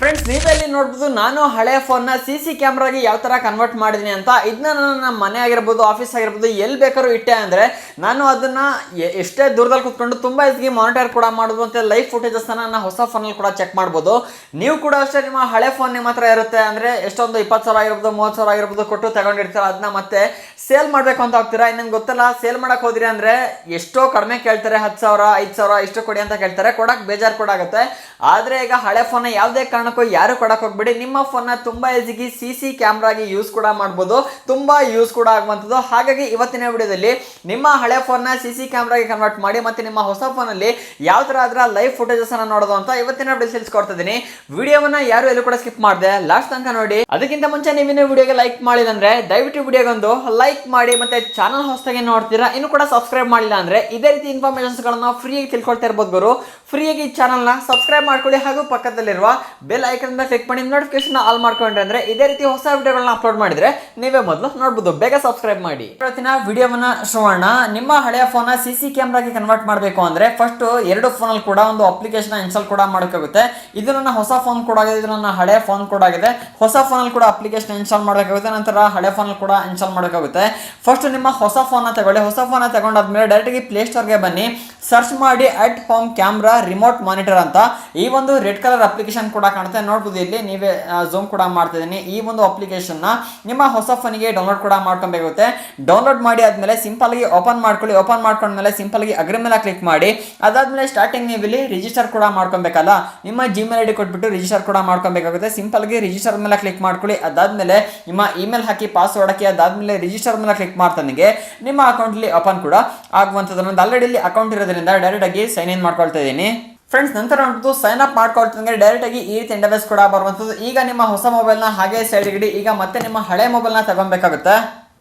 Friends ನೀವೆಲ್ಲಿ ನೋಡ್ಬೋದು, ನಾನು ಹಳೆ ಫೋನ್ನ ಸಿ ಸಿ ಕ್ಯಾಮ್ರಾಗೆ ಯಾವ ಥರ ಕನ್ವರ್ಟ್ ಮಾಡಿದ್ದೀನಿ ಅಂತ. ಇದನ್ನ ನಾನು ಮನೆ ಆಗಿರ್ಬೋದು ಆಫೀಸ್ ಆಗಿರ್ಬೋದು, ಎಲ್ಲಿ ಬೇಕಾದ್ರೂ ಇಟ್ಟೆ ಅಂದರೆ ನಾನು ಅದನ್ನು ಎಷ್ಟೇ ದೂರದಲ್ಲಿ ಕೂತ್ಕೊಂಡು ತುಂಬ ಇದಕ್ಕೆ ಮಾನಿಟರ್ ಕೂಡ ಮಾಡ್ಬೋದು ಮತ್ತು ಲೈವ್ ಫುಟೇಜಸ್ನ ನಾನು ಹೊಸ ಫೋನಲ್ಲಿ ಕೂಡ ಚೆಕ್ ಮಾಡ್ಬೋದು. ನೀವು ಕೂಡ ಅಷ್ಟೇ ನಿಮ್ಮ ಹಳೆ ಫೋನ್ ನಿಮ್ಮ ಹತ್ರ ಇರುತ್ತೆ ಅಂದರೆ ಎಷ್ಟೊಂದು ಇಪ್ಪತ್ತು ಸಾವಿರ ಆಗಿರ್ಬೋದು, ಮೂವತ್ತು ಸಾವಿರ ಆಗಿರ್ಬೋದು ಕೊಟ್ಟು ತಗೊಂಡಿರ್ತೀರ ಅದನ್ನ ಮತ್ತೆ ಸೇಲ್ ಮಾಡಬೇಕು ಅಂತ ಹೋಗ್ತೀರಾ? ಇನ್ನೊಂದು ಗೊತ್ತಲ್ಲ ಸೇಲ್ ಮಾಡೋಕೆ ಹೋದ್ರಿ ಅಂದರೆ ಎಷ್ಟೋ ಕಡಿಮೆ ಕೇಳ್ತಾರೆ, ಹತ್ತು ಸಾವಿರ, ಐದು ಸಾವಿರ ಇಷ್ಟು ಕೊಡಿ ಅಂತ ಕೇಳ್ತಾರೆ. ಕೊಡಕ್ಕೆ ಬೇಜಾರು ಕೂಡ ಆಗುತ್ತೆ. ಆದರೆ ಈಗ ಹಳೆ ಫೋನ್ನ ಯಾವುದೇ ಕಾರಣಕ್ಕೂ ಯಾರು ಕೊಡಕ್ಕೆ ಹೋಗ್ಬೇಡಿ. ನಿಮ್ಮ ಫೋನ್ನ ತುಂಬ ಈಸಿಗೆ ಸಿ ಸಿ ಕ್ಯಾಮ್ರಾಗಿ ಯೂಸ್ ಕೂಡ ಮಾಡ್ಬೋದು. ತುಂಬ ಯೂಸ್ ಕೂಡ ಆಗುವಂಥದ್ದು. ಹಾಗಾಗಿ ಇವತ್ತಿನ ವಿಡಿಯೋದಲ್ಲಿ ನಿಮ್ಮ ಹಳೆ ಫೋನ್ನ ಸಿ ಸಿ ಕ್ಯಾಮ್ರಾಗೆ ಕನ್ವರ್ಟ್ ಮಾಡಿ ಮತ್ತು ನಿಮ್ಮ ಹೊಸ ಫೋನಲ್ಲಿ ಯಾವ ಥರ ಅದರ ಲೈವ್ ಫುಟೇಜಸ್ ಅನ್ನ ನೋಡೋದು ಅಂತ ಇವತ್ತಿನ ವಿಡಿಯೋ ತಿಳಿಸ್ಕೊಡ್ತಾ ಇದ್ದೀನಿ. ವಿಡಿಯೋವನ್ನ ಯಾರು ಎಲ್ಲೂ ಕೂಡ ಸ್ಕಿಪ್ ಮಾಡಿದೆ. ಲಾಸ್ಟ್ ತನಕ ನೋಡಿ. ಅದಕ್ಕಿಂತ ಮುಂಚೆ ನೀವಿನ ವಿಡಿಯೋಗೆ ಲೈಕ್ ಮಾಡಿದಂದ್ರೆ ದಯವಿಟ್ಟು ವಿಡಿಯೋಗೊಂದು ಲೈಕ್ ಮಾಡಿ ಮತ್ತೆ ಚಾನಲ್ ಹೊಸದಾಗಿ ನೋಡ್ತೀರಾ, ಇನ್ನು ಕೂಡ ಸಬ್ಸ್ಕ್ರೈಬ್ ಮಾಡಿಲ್ಲ ಅಂದ್ರೆ ಇದೇ ರೀತಿ ಇನ್ಫಾರ್ಮೇಶನ್ಸ್ ಗಳನ್ನ ಫ್ರೀಯಾಗಿ ತಿಳ್ಕೊಳ್ತಾ ಇರ್ಬೋದು ಗುರು. ಫ್ರೀಯಾಗಿ ಈ ಚಾನಲ್ನ ಸಬ್ಸ್ಕ್ರೈಬ್ ಮಾಡ್ಕೊಳ್ಳಿ ಹಾಗೂ ಪಕ್ಕದಲ್ಲಿರುವ ಬೆಲ್ ಐಕನ್ ಕ್ಲಿಕ್ ಮಾಡಿ ನೋಟಿಫಿಕೇಶನ್ ಆಲ್ ಮಾಡ್ಕೊಂಡ್ರೆ ಅಂದ್ರೆ ಇದೇ ರೀತಿ ಹೊಸ ವಿಡಿಯೋಗಳನ್ನ ಅಪ್ಲೋಡ್ ಮಾಡಿದ್ರೆ ನೀವೇ ಮೊದಲು ನೋಡ್ಬೋದು. ಬೇಗ ಸಬ್ಸ್ಕ್ರೈಬ್ ಮಾಡಿ. ಇವತ್ತಿನ ವಿಡಿಯೋವನ್ನ ಶೋಣ ನಿಮ್ಮ ಹಳೆಯ ಫೋನ್ ಸಿಸಿ ಸಿ ಕ್ಯಾಮ್ರಾಗೆ ಕನ್ವರ್ಟ್ ಮಾಡಬೇಕು ಅಂದ್ರೆ ಫಸ್ಟ್ ಎರಡು ಫೋನಲ್ಲಿ ಕೂಡ ಒಂದು ಅಪ್ಲಿಕೇಶನ್ ಇನ್ಸ್ಟಾಲ್ ಕೂಡ ಮಾಡೋಕ್ಕಾಗುತ್ತೆ ಇದು ನನ್ನ ಹೊಸ ಫೋನ್ ಕೂಡ ಆಗಿದೆ, ಇದು ನನ್ನ ಹಳೆಯ ಫೋನ್ ಕೂಡ ಆಗಿದೆ. ಹೊಸ ಫೋನಲ್ಲಿ ಕೂಡ ಅಪ್ಲಿಕೇಶನ್ ಇನ್ಸ್ಟಾಲ್ ಮಾಡಬೇಕಾಗುತ್ತೆ ನಂತರ ಹಳೆ ಫೋನಲ್ಲಿ ಕೂಡ ಇನ್ಸ್ಟಾಲ್ ಮಾಡಬೇಕಾಗುತ್ತೆ ಫಸ್ಟ್ ನಿಮ್ಮ ಹೊಸ ಫೋನ್ ತಗೊಳ್ಳಿ. ಹೊಸ ಫೋನ್ ತಗೊಂಡಾದ್ಮೇಲೆ ಡೈರೆಕ್ಟ್ಗೆ ಪ್ಲೇ ಸ್ಟೋರ್ಗೆ ಬನ್ನಿ. ಸರ್ಚ್ ಮಾಡಿ at home camera remote monitor ಅಂತ. ಈ ಒಂದು ರೆಡ್ ಕಲರ್ ಅಪ್ಲಿಕೇಶನ್ ಕೂಡ ಕಾಣುತ್ತೆ ನೋಡ್ಬೋದು. ಇಲ್ಲಿ ನೀವೇ ಝೂಮ್ ಕೂಡ ಮಾಡ್ತಿದ್ದೀನಿ ಈ ಒಂದು ಅಪ್ಲಿಕೇಶನ್ನ ನಿಮ್ಮ ಹೊಸ ಫೋನಿಗೆ ಡೌನ್ಲೋಡ್ ಕೂಡ ಮಾಡ್ಕೊಬೇಕಾಗುತ್ತೆ. ಡೌನ್ಲೋಡ್ ಮಾಡಿ ಆದಮೇಲೆ ಆಗಿ ಓಪನ್ ಮಾಡ್ಕೊಳ್ಳಿ. ಓಪನ್ ಮಾಡ್ಕೊಂಡ್ಮೇಲೆ ಆಗಿ ಅಗ್ರಿ ಮೇಲೆ ಕ್ಲಿಕ್ ಮಾಡಿ. ಅದಾದ್ಮೇಲೆ ಸ್ಟಾರ್ಟಿಂಗ್ ನೀವು ಇಲ್ಲಿ ರಿಜಿಸ್ಟರ್ ಕೂಡ ಮಾಡ್ಕೊಬೇಕಲ್ಲ? ನಿಮ್ಮ ಜಿಮೇಲ್ ಐ ಡಿ ಕೊಟ್ಬಿಟ್ಟು ರಿಜಿಸ್ಟರ್ ಕೂಡ ಮಾಡ್ಕೊಬೇಕಾಗುತ್ತೆ. ಆಗಿ ರಿಜಿಸ್ಟರ್ ಮೇಲೆ ಕ್ಲಿಕ್ ಮಾಡ್ಕೊಳ್ಳಿ. ಅದಾದ್ಮೇಲೆ ನಿಮ್ಮ ಇಮೇಲ್ ಹಾಕಿ ಪಾಸ್ವರ್ಡ್ ಹಾಕಿ, ಅದಾದ್ಮೇಲೆ ರಿಜಿಸ್ಟರ್ ಮೇಲೆ ಕ್ಲಿಕ್ ಮಾಡ್ತಾನಿಗೆ ನಿಮ್ಮ ಅಕೌಂಟ್ಲಿ ಓಪನ್ ಕೂಡ ಆಗುವಂಥದ್ದು ಆಲ್ರೆಡಿ ಇಲ್ಲಿ ಅಕೌಂಟ್ ಇರೋದ್ರಿಂದ ಡೈರೆಕ್ಟ್ ಆಗಿ ಸೈನ್ ಇನ್ ಮಾಡ್ಕೊಳ್ತಾ ಇದ್ದೀನಿ. ಫ್ರೆಂಡ್ಸ್ ನಂತರ ನೋಡ್ಬೋದು ಸೈನ್ ಅಪ್ ಮಾಡ್ಕೊಳ್ತಂದ್ರೆ ಡೈರೆಕ್ಟ್ ಆಗಿ ಈ ರೀತಿ ಇಂಟರ್ಫೇಸ್ ಕೂಡ ಬರುವಂಥದ್ದು ಈಗ ನಿಮ್ಮ ಹೊಸ ಮೊಬೈಲ್ನ ಹಾಗೆ ಸೈಡ್ ಇಡಿ. ಈಗ ಮತ್ತೆ ನಿಮ್ಮ ಹಳೆ ಮೊಬೈಲ್ನ ತಗೊಬೇಕಾಗುತ್ತೆ.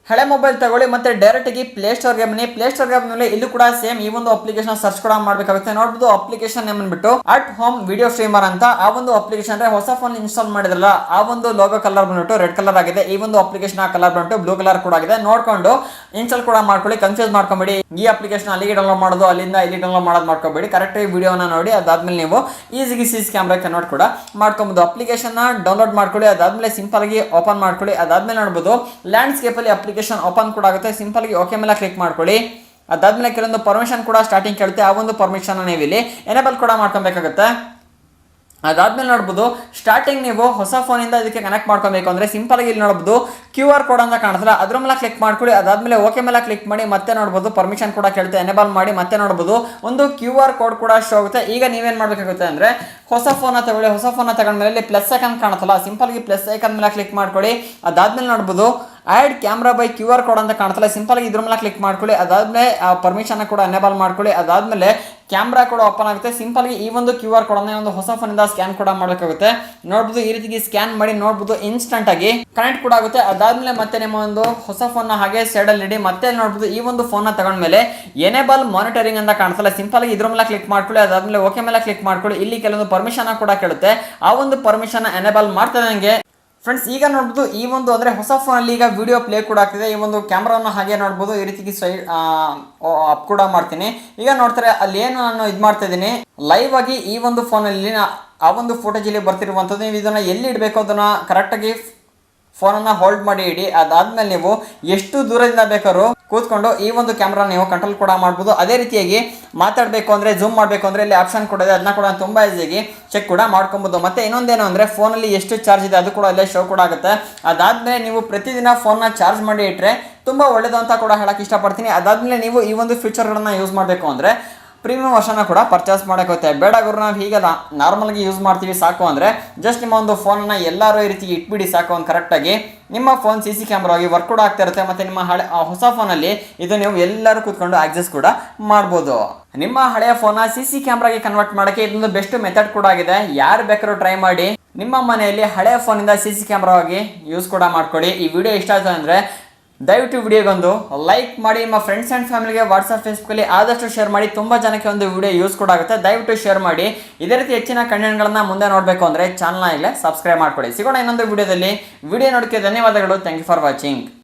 ಹಳೆ ಮೊಬೈಲ್ ತಗೊಳ್ಳಿ, ಮತ್ತೆ ಡೈರೆಕ್ಟಾಗಿ ಪ್ಲೇ ಸ್ಟೋರ್ಗೆ ಬನ್ನಿ. ಪ್ಲೇ ಸ್ಟೋರ್ಗೆ ಬಂದ್ಮೇಲೆ ಇಲ್ಲೂ ಕೂಡ ಸೇಮ್ ಈ ಒಂದು ಅಪ್ಲಿಕೇಶನ್ ಸರ್ಚ್ ಕೂಡ ಮಾಡಬೇಕಾಗುತ್ತೆ. ನೋಡ್ಬೋದು ಅಪ್ಲಿಕೇಶನ್ ನೇಮ್ ಬಂದ್ಬಿಟ್ಟು ಅಟ್ ಹೋಮ್ ವಿಡಿಯೋ ಸ್ಟ್ರೀಮರ್ ಅಂತ ಆ ಒಂದು ಅಪ್ಲಿಕೇಶನ್ ಅಂದ್ರೆ ಹೊಸ ಫೋನ್ ಇನ್ಸ್ಟಾಲ್ ಮಾಡಿದ್ರಲ್ಲ, ಆ ಒಂದು ಲೋಗೋ ಕಲರ್ ಬಂದ್ಬಿಟ್ಟು ರೆಡ್ ಕಲರ್ ಆಗಿದೆ. ಈ ಒಂದು ಅಪ್ಲಿಕೇಶನ್ ಆ ಕಲರ್ ಬಂದ್ಬಿಟ್ಟು ಬ್ಲೂ ಕಲರ್ ಕೂಡ ಆಗಿದೆ. ನೋಡ್ಕೊಂಡು ಇನ್ಸ್ಟಾಲ್ ಕೂಡ ಮಾಡ್ಕೊಳ್ಳಿ. ಕನ್ಫ್ಯೂಸ್ ಮಾಡ್ಕೊಂಬೇಡಿ. ಈ ಅಪ್ಲಿಕೇಶನ್ ಅಲ್ಲಿಗೆ ಡೌನ್ಲೋಡ್ ಮಾಡೋದು, ಅಲ್ಲಿಂದ ಇಲ್ಲಿ ಡೌನ್ಲೋಡ್ ಮಾಡೋದು ಮಾಡ್ಕೋಬೇಡಿ. ಕರೆಕ್ಟಾಗಿ ವಿಡಿಯೋನ ನೋಡಿ, ಅದಾದ್ಮೇಲೆ ನೀವು ಈಸಿಗೆ ಸಿ ಸಿ ಕ್ಯಾಮ್ರಾ ಕನ್ವರ್ಟ್ ಕೂಡ ಮಾಡ್ಕೊಬೋದು. ಅಪ್ಲಿಕೇಶನ್ ಡೌನ್ಲೋಡ್ ಮಾಡ್ಕೊಳ್ಳಿ. ಅದಾದ್ಮೇಲೆ ಸಿಂಪಲ್ ಆಗಿ ಓಪನ್ ಮಾಡ್ಕೊಳ್ಳಿ. ಅದಾದ್ಮೇಲೆ ನೋಡ್ಬೋದು ಲ್ಯಾಂಡ್ಸ್ಕೇಪ್ ಅಲ್ಲಿ ಅಪ್ಲಿಕೇಶನ್ ಓಪನ್ ಕೂಡ ಆಗುತ್ತೆ. ಸಿಂಪಲ್ ಆಗಿ ಓಕೆ ಮೇಲೆ ಕ್ಲಿಕ್ ಮಾಡ್ಕೊಳ್ಳಿ. ಅದಾದ್ಮೇಲೆ ಕೆಲವೊಂದು ಪರ್ಮಿಷನ್ ಕೂಡ ಸ್ಟಾರ್ಟಿಂಗ್ ಕೇಳುತ್ತೆ. ಆ ಒಂದು ಪರ್ಮಿಷನ್ ನೀವು ಇಲ್ಲಿ ಎನೇಬಲ್ ಕೂಡ ಮಾಡ್ಕೊಬೇಕಾಗುತ್ತೆ. ಅದಾದ್ಮೇಲೆ ನೋಡ್ಬೋದು ಸ್ಟಾರ್ಟಿಂಗ್ ನೀವು ಹೊಸ ಫೋನಿಂದ ಇದಕ್ಕೆ ಕನೆಕ್ಟ್ ಮಾಡ್ಕೊಬೇಕು ಅಂದರೆ ಸಿಂಪಲ್ ಆಗಿ ಇಲ್ಲಿ ನೋಡ್ಬೋದು ಕ್ಯೂ ಆರ್ ಕೋಡ್ ಅಂತ ಕಾಣಿಸಲ್ಲ ಅದ್ರ ಮೇಲೆ ಕ್ಲಿಕ್ ಮಾಡ್ಕೊಳ್ಳಿ. ಅದಾದ್ಮೇಲೆ ಓಕೆ ಮೇಲೆ ಕ್ಲಿಕ್ ಮಾಡಿ ಮತ್ತೆ ನೋಡ್ಬೋದು ಪರ್ಮಿಷನ್ ಕೂಡ ಕೇಳುತ್ತೆ. ಎನೇಬಲ್ ಮಾಡಿ ಮತ್ತೆ ನೋಡ್ಬೋದು. ಒಂದು ಕ್ಯೂ ಆರ್ ಕೋಡ್ ಕೂಡ ಶೋ ಆಗುತ್ತೆ. ಈಗ ನೀವೇನು ಮಾಡಬೇಕಾಗುತ್ತೆ ಅಂದರೆ ಹೊಸ ಫೋನ ತಗೊಳ್ಳಿ. ಹೊಸ ಫೋನ ತಗೊಂಡ್ಮೇಲೆ ಪ್ಲಸ್ ಐಕನ್ ಕಾಣುತ್ತಲ್ಲ. ಸಿಂಪಲ್ ಆಗಿ ಪ್ಲಸ್ ಐಕನ್ ಮೇಲೆ ಕ್ಲಿಕ್ ಮಾಡ್ಕೊಳ್ಳಿ. ಅದಾದ್ಮೇಲೆ ನೋಡ್ಬೋದು add camera by Q R code ಅಂತ ಕಾಣ್ತಲ್ಲ. ಸಿಂಪಲ್ ಇದ್ರ ಮೇಲೆ ಕ್ಲಿಕ್ ಮಾಡ್ಕೊಳ್ಳಿ. ಅದಾದ್ಮೇಲೆ ಪರ್ಮಿಷನ್ ಕೂಡ ಎನೇಬಲ್ ಮಾಡ್ಕೊಳ್ಳಿ. ಅದಾದ್ಮೇಲೆ ಕ್ಯಾಮ್ರಾ ಕೂಡ ಓಪನ್ ಆಗುತ್ತೆ. ಸಿಂಪಲ್ ಆಗಿ ಈ ಒಂದು ಕ್ಯೂ ಆರ್ ಕೋಡ್ ಒಂದು ಹೊಸ ಫೋನಿಂದ ಸ್ಕ್ಯಾನ್ ಕೂಡ ಮಾಡಬೇಕಾಗುತ್ತೆ. ನೋಡ್ಬೋದು ಈ ರೀತಿ ಸ್ಕ್ಯಾನ್ ಮಾಡಿ ನೋಡ್ಬೋದು ಇನ್ಸ್ಟಂಟ್ ಆಗಿ ಕನೆಕ್ಟ್ ಕೂಡ ಆಗುತ್ತೆ. ಅದಾದ್ಮೇಲೆ ಮತ್ತೆ ನಿಮ್ಮ ಒಂದು ಹೊಸ ಫೋನ್ ಹಾಗೆ ಸೈಡ್ ಅಲ್ಲಿ ಇಡಿ. ಮತ್ತೆ ನೋಡ್ಬೋದು ಈ ಒಂದು ಫೋನ್ ತಗೊಂಡ್ಮೇಲೆ ಎನೇಬಲ್ ಮಾನಿಟರಿಂಗ್ ಅಂತ ಕಾಣಿಸಲ್ಲ ಸಿಂಪಲ್ ಇದ್ರ ಮೇಲೆ ಕ್ಲಿಕ್ ಮಾಡ್ಕೊಳ್ಳಿ. ಅದಾದ್ಮೇಲೆ ಓಕೆ ಮೇಲೆ ಕ್ಲಿಕ್ ಮಾಡ್ಕೊಳ್ಳಿ. ಇಲ್ಲಿ ಕೆಲವೊಂದು ಪರ್ಮಿಷನ್ ಕೂಡ ಕೇಳುತ್ತೆ. ಆ ಒಂದು ಪರ್ಮಿಷನ್ ಎನೇಬಲ್ ಮಾಡ್ತದೆ ನನಗೆ ಫ್ರೆಂಡ್ಸ್ ಈಗ ನೋಡ್ಬೋದು ಈ ಒಂದು ಅಂದರೆ ಹೊಸ ಫೋನಲ್ಲಿ ಈಗ ವಿಡಿಯೋ ಪ್ಲೇ ಕೂಡ ಆಗ್ತಿದೆ. ಈ ಒಂದು ಕ್ಯಾಮ್ರಾನ ಹಾಗೆ ನೋಡ್ಬೋದು. ಈ ರೀತಿ ಸೈಡ್ ಅಪ್ ಕೂಡ ಮಾಡ್ತೀನಿ. ಈಗ ನೋಡ್ತಾರೆ, ಅಲ್ಲಿ ಏನು ನಾನು ಇದು ಮಾಡ್ತಾ ಇದ್ದೀನಿ. ಲೈವ್ ಆಗಿ ಈ ಒಂದು ಫೋನಲ್ಲಿ ಆ ಒಂದು ಫೋಟೇಜ್ ಬರ್ತಿರುವಂಥದ್ದು ನೀವು ಇದನ್ನು ಎಲ್ಲಿ ಇಡಬೇಕು ಅದನ್ನು ಕರೆಕ್ಟಾಗಿ ಫೋನನ್ನು ಹೋಲ್ಡ್ ಮಾಡಿ ಇಡಿ. ಅದಾದಮೇಲೆ ನೀವು ಎಷ್ಟು ದೂರದಿಂದ ಬೇಕಾದ್ರೂ ಕೂತ್ಕೊಂಡು ಈ ಒಂದು ಕ್ಯಾಮ್ರಾ ನೀವು ಕಂಟ್ರೋಲ್ ಕೂಡ ಮಾಡ್ಬೋದು. ಅದೇ ರೀತಿಯಾಗಿ ಮಾತಾಡಬೇಕು ಅಂದರೆ ಝೂಮ್ ಮಾಡಬೇಕು ಅಂದರೆ ಇಲ್ಲಿ ಆಪ್ಷನ್ ಕೂಡ ಇದೆ. ಅದನ್ನ ಕೂಡ ತುಂಬ ಈಸಿಯಾಗಿ ಚೆಕ್ ಕೂಡ ಮಾಡ್ಕೊಬೋದು. ಮತ್ತೆ ಇನ್ನೊಂದೇನು ಅಂದರೆ ಫೋನಲ್ಲಿ ಎಷ್ಟು ಚಾರ್ಜ್ ಇದೆ ಅದು ಕೂಡ ಅಲ್ಲೇ ಶೋ ಕೂಡ ಆಗುತ್ತೆ. ಅದಾದಮೇಲೆ ನೀವು ಪ್ರತಿದಿನ ಫೋನ್ನ ಚಾರ್ಜ್ ಮಾಡಿ ಇಟ್ಟರೆ ತುಂಬ ಒಳ್ಳೆಯದು ಅಂತ ಕೂಡ ಹೇಳಕ್ಕೆ ಇಷ್ಟಪಡ್ತೀನಿ. ಅದಾದಮೇಲೆ ನೀವು ಈ ಒಂದು ಫೀಚರ್ಗಳನ್ನು ಯೂಸ್ ಮಾಡಬೇಕು ಅಂದರೆ ಪ್ರೀಮಿಯಂ ವರ್ಷನ ಕೂಡ ಪರ್ಚೇಸ್ ಮಾಡೋಕ್ಕೆ ಬೇಡ ಗುರು ನಾವು ಹೀಗೆಲ್ಲ. ನಾರ್ಮಲ್ಗೆ ಯೂಸ್ ಮಾಡ್ತೀವಿ ಸಾಕು ಅಂದರೆ ಜಸ್ಟ್ ನಿಮ್ಮ ಒಂದು ಫೋನನ್ನು ಎಲ್ಲರೂ ಈ ರೀತಿ ಇಟ್ಬಿಡಿ ಸಾಕು ಒಂದು ಕರೆಕ್ಟಾಗಿ ನಿಮ್ಮ ಫೋನ್ ಸಿ ಸಿ ಕ್ಯಾಮ್ರಾ ಆಗಿ ವರ್ಕ್ ಕೂಡ ಆಗ್ತಾ ಇರುತ್ತೆ, ಮತ್ತು ನಿಮ್ಮ ಹಳೆ ಹೊಸ ಫೋನಲ್ಲಿ ಇದು ನೀವು ಎಲ್ಲರೂ ಕೂತ್ಕೊಂಡು ಆಕ್ಸೆಸ್ ಕೂಡ ಮಾಡ್ಬೋದು. ನಿಮ್ಮ ಹಳೆಯ ಫೋನ ಸಿ ಸಿ ಕ್ಯಾಮ್ರಾಗೆ ಕನ್ವರ್ಟ್ ಮಾಡೋಕ್ಕೆ ಇದೊಂದು ಬೆಸ್ಟ್ ಮೆಥಡ್ ಕೂಡ ಆಗಿದೆ. ಯಾರು ಬೇಕಾದ್ರೂ ಟ್ರೈ ಮಾಡಿ. ನಿಮ್ಮ ಮನೆಯಲ್ಲಿ ಹಳೆಯ ಫೋನಿಂದ ಸಿ ಸಿ ಕ್ಯಾಮ್ರಾ ಆಗಿ ಯೂಸ್ ಕೂಡ ಮಾಡ್ಕೊಳ್ಳಿ. ಈ ವಿಡಿಯೋ ಇಷ್ಟ ಆಯ್ತು ಅಂದರೆ ದಯವಿಟ್ಟು ವಿಡಿಯೋಗೊಂದು ಲೈಕ್ ಮಾಡಿ, ನಿಮ್ಮ ಫ್ರೆಂಡ್ಸ್ ಆ್ಯಂಡ್ ಫ್ಯಾಮಿಲಿಗೆ ವಾಟ್ಸಪ್ ಫೇಸ್ಬುಕ್ಕಲ್ಲಿ ಆದಷ್ಟು ಶೇರ್ ಮಾಡಿ, ತುಂಬ ಜನಕ್ಕೆ ಒಂದು ವಿಡಿಯೋ ಯೂಸ್ ಕೂಡ ಆಗುತ್ತೆ. ದಯವಿಟ್ಟು ಶೇರ್ ಮಾಡಿ. ಇದೇ ರೀತಿ ಹೆಚ್ಚಿನ ಕಂಟೆಂಟ್ಗಳನ್ನ ಮುಂದೆ ನೋಡಬೇಕು ಅಂದರೆ ಚಾನಲ್ನ ಇಲ್ಲೇ ಸಬ್ಸ್ಕ್ರೈಬ್ ಮಾಡ್ಕೊಳ್ಳಿ. ಸಿಗೋಣ ಇನ್ನೊಂದು ವಿಡಿಯೋದಲ್ಲಿ ವಿಡಿಯೋ ನೋಡೋಕ್ಕೆ ಧನ್ಯವಾದಗಳು. Thank you for watching